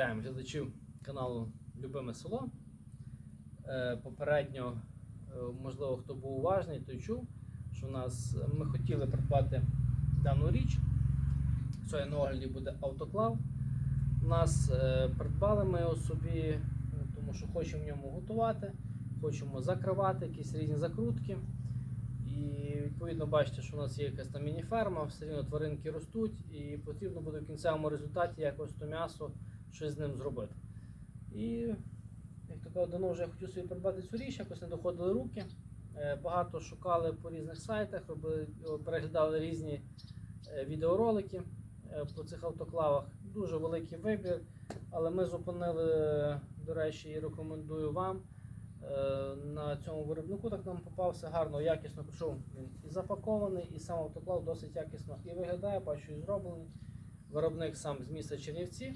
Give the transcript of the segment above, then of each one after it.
Вітаємо глядачів каналу Любиме село. Е, Попередньо, е, можливо, хто був уважний, той чув, що у нас ми хотіли придбати дану річ. Сьогодні на огляді буде автоклав. У нас е, придбали ми його собі, е, тому що хочемо в ньому готувати, хочемо закривати якісь різні закрутки. І відповідно бачите, що у нас є якась там міні-ферма, все рівно тваринки ростуть, і потрібно буде в кінцевому результаті якось то м'ясо щось з ним зробити. І як то кажуть, давно вже я хотів собі придбати цю річ, якось не доходили руки. Е, Багато шукали по різних сайтах, робили, переглядали різні е, відеоролики е, по цих автоклавах. Дуже великий вибір, але ми зупинили, до речі, і рекомендую вам. На цьому виробнику так нам попався гарно, якісно прийшов він і запакований, і сам автоклав досить якісно і виглядає, бачу, і зроблений. Виробник сам з міста Чернівці.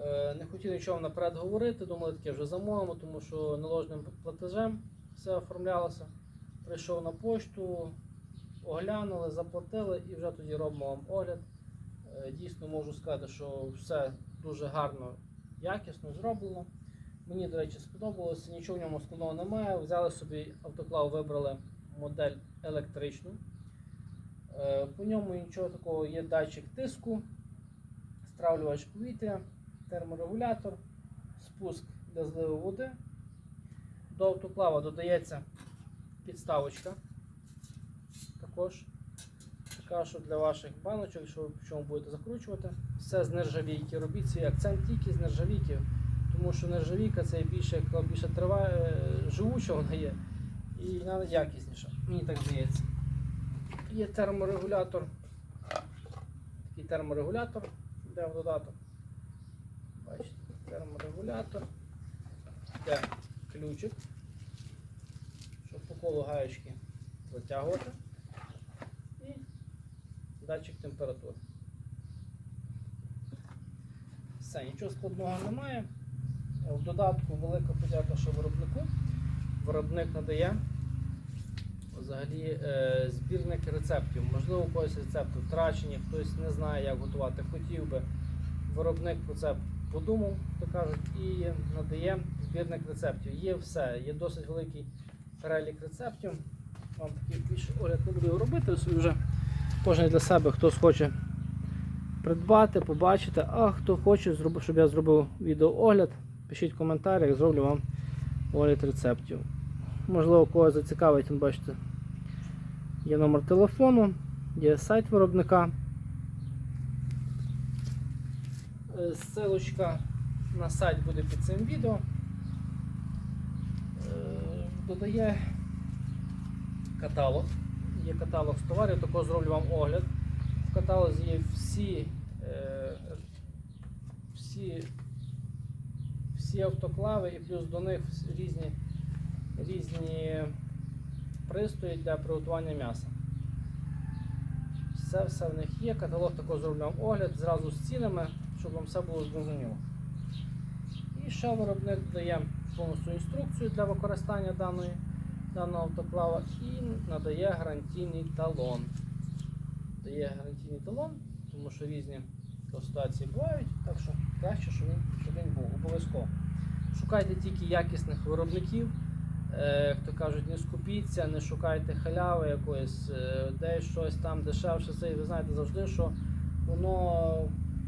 Е, Не хотів нічого наперед говорити, думали таке вже замовимо, тому що наложним платежем все оформлялося. Прийшов на пошту, оглянули, заплатили і вже тоді робимо вам огляд. Е, Дійсно можу сказати, що все дуже гарно, якісно зроблено. Мені, до речі, сподобалося, нічого в ньому складного немає. Взяли собі автоклав, вибрали модель електричну. Е, По ньому нічого такого є датчик тиску, стравлювач повітря, терморегулятор, спуск для зливу води. До автоклава додається підставочка. Також така, що для ваших баночок, що в чому будете закручувати. Все з нержавійки. Робіть свій акцент тільки з нержавійки, тому що нержавійка це більше, більше триває, живуча вона є і вона якісніша. Мені так здається. Є терморегулятор. Такий терморегулятор, де в додаток. Бачите, терморегулятор. Де ключик, щоб по колу гаєчки затягувати. І датчик температури. Все, нічого складного немає. В додатку велика подяка, що виробнику. Виробник надає взагалі е, збірник рецептів. Можливо, у когось рецепти втрачені, хтось не знає, як готувати. Хотів би. Виробник про це подумав, то кажуть, і надає збірник рецептів. Є все, є досить великий перелік рецептів. Вам такий більше огляд не буду робити, собі вже кожен для себе, хтось хоче придбати, побачити, а хто хоче, щоб я зробив відеоогляд, пишіть в коментарях, зроблю вам огляд рецептів. Можливо, когось зацікавить, бачите, є номер телефону, є сайт виробника. Е, Ссылочка на сайт буде під цим відео. Е, Додає каталог. Є каталог з товарів, також зроблю вам огляд. В каталозі є всі, е, всі, всі автоклави і плюс до них різні, різні пристрої для приготування м'яса. Все, все в них є. Каталог також зроблю огляд зразу з цінами, щоб вам все було зрозуміло. І ще виробник додає повністю інструкцію для використання даної, даного автоклава і надає гарантійний талон. Дає гарантійний талон, тому що різні ситуації бувають, так що краще, щоб він, щоб він був обов'язково. Шукайте тільки якісних виробників. Е, як то кажуть, не скупіться, не шукайте халяви якоїсь, е, десь щось там дешевше. Це ви знаєте завжди, що воно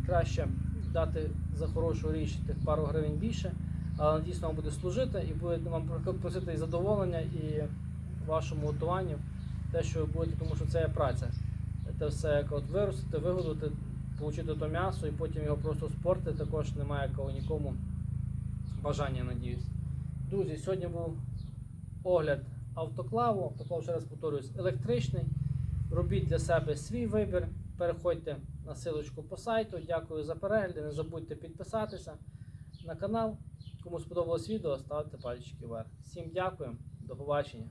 краще дати за хорошу річ тих пару гривень більше, але дійсно вам буде служити і буде вам просити і задоволення і вашому готуванню, те, що ви будете, тому що це є праця. Це все як от виростити, вигодувати, отримати то м'ясо і потім його просто спортити, також немає якого нікому бажання, надіюсь. Друзі, сьогодні був огляд автоклаву. Автоклав, ще раз повторюсь, електричний. Робіть для себе свій вибір. Переходьте на силочку по сайту. Дякую за перегляд. Не забудьте підписатися на канал. Кому сподобалось відео, ставте пальчики вверх. Всім дякую, до побачення.